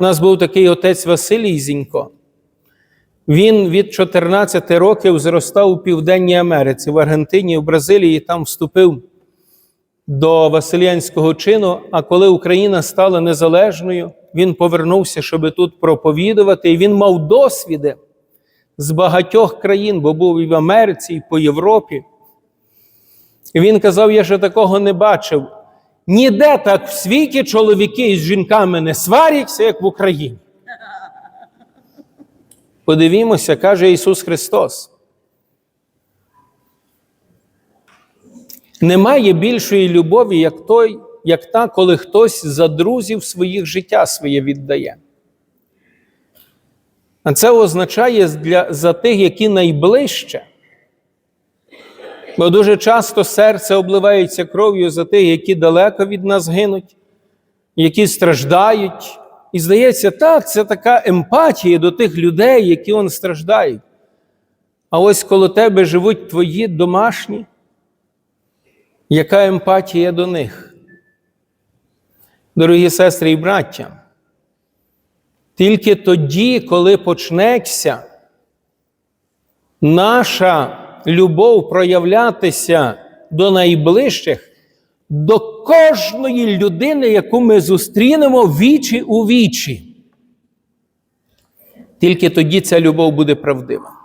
У нас був такий отець Василій Зінько. Він від 14 років зростав у Південній Америці, в Аргентині, в Бразилії, там вступив до Василянського чину. А коли Україна стала незалежною, він повернувся, щоб тут проповідувати. І він мав досвіди з багатьох країн, бо був і в Америці, і по Європі. І він казав: я ще такого не бачив. Ніде так в світі чоловіки з жінками не сваряться, як в Україні. Подивімося, каже Ісус Христос. Немає більшої любові, як той, як та, коли хтось за друзів своїх життя своє віддає. А це означає для, за тих, які найближче. Бо дуже часто серце обливається кров'ю за тих, які далеко від нас гинуть, які страждають. І здається, так, це така емпатія до тих людей, які он страждають. А ось коло тебе живуть твої домашні. Яка емпатія до них? Дорогі сестри і браття, тільки тоді, коли почнеться наша любов проявлятися до найближчих, до кожної людини, яку ми зустрінемо вічі у вічі. Тільки тоді ця любов буде правдива.